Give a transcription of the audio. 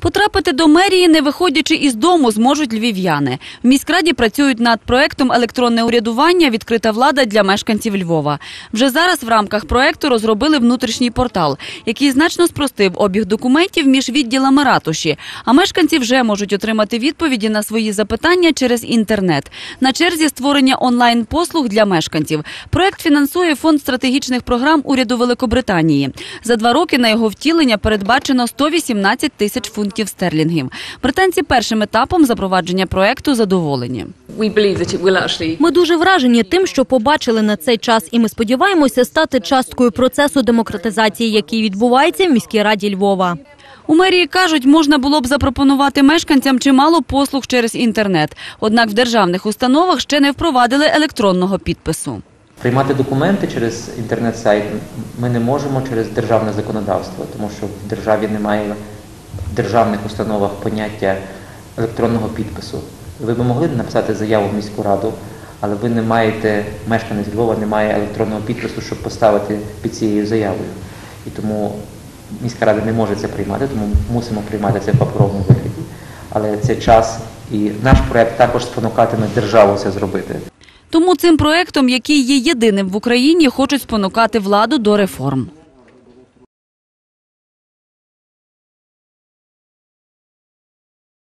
Потрапити до мерії, не виходячи із дому, зможуть львів'яни. В міськраді працюють над проектом електронне урядування Відкрита влада для мешканців Львова. Вже зараз в рамках проекту розробили внутрішній портал, який значно спростив обіг документів між відділами ратуші. А мешканці вже можуть отримати відповіді на свої запитання через інтернет. На черзі створення онлайн послуг для мешканців. Проект фінансує фонд стратегічних програм уряду Великобританії. За два роки на його втілення передбачено 118 тисяч фунтів стерлінгів. Британці першим етапом запровадження проекту задоволені. Ми дуже вражені тим, що побачили на цей час, і ми сподіваємося стати часткою процесу демократизації, який відбувається в міській раді Львова. У мерії кажуть, можна було б запропонувати мешканцям чимало послуг через інтернет. Однак в державних установах ще не впровадили електронного підпису. Приймати документи через інтернет-сайт ми не можемо через державне законодавство, тому що в державі немає в державних установах поняття електронного підпису. Ви б могли написати заяву в міську раду, але ви не маєте, мешканець Львова не має електронного підпису, щоб поставити під цією заявою. І тому міська рада не може це приймати, тому мусимо приймати це в паперовому вигляді. Але це час і наш проект також спонукатиме державу це зробити. Тому цим проектом, який є єдиним в Україні, хочуть спонукати владу до реформ.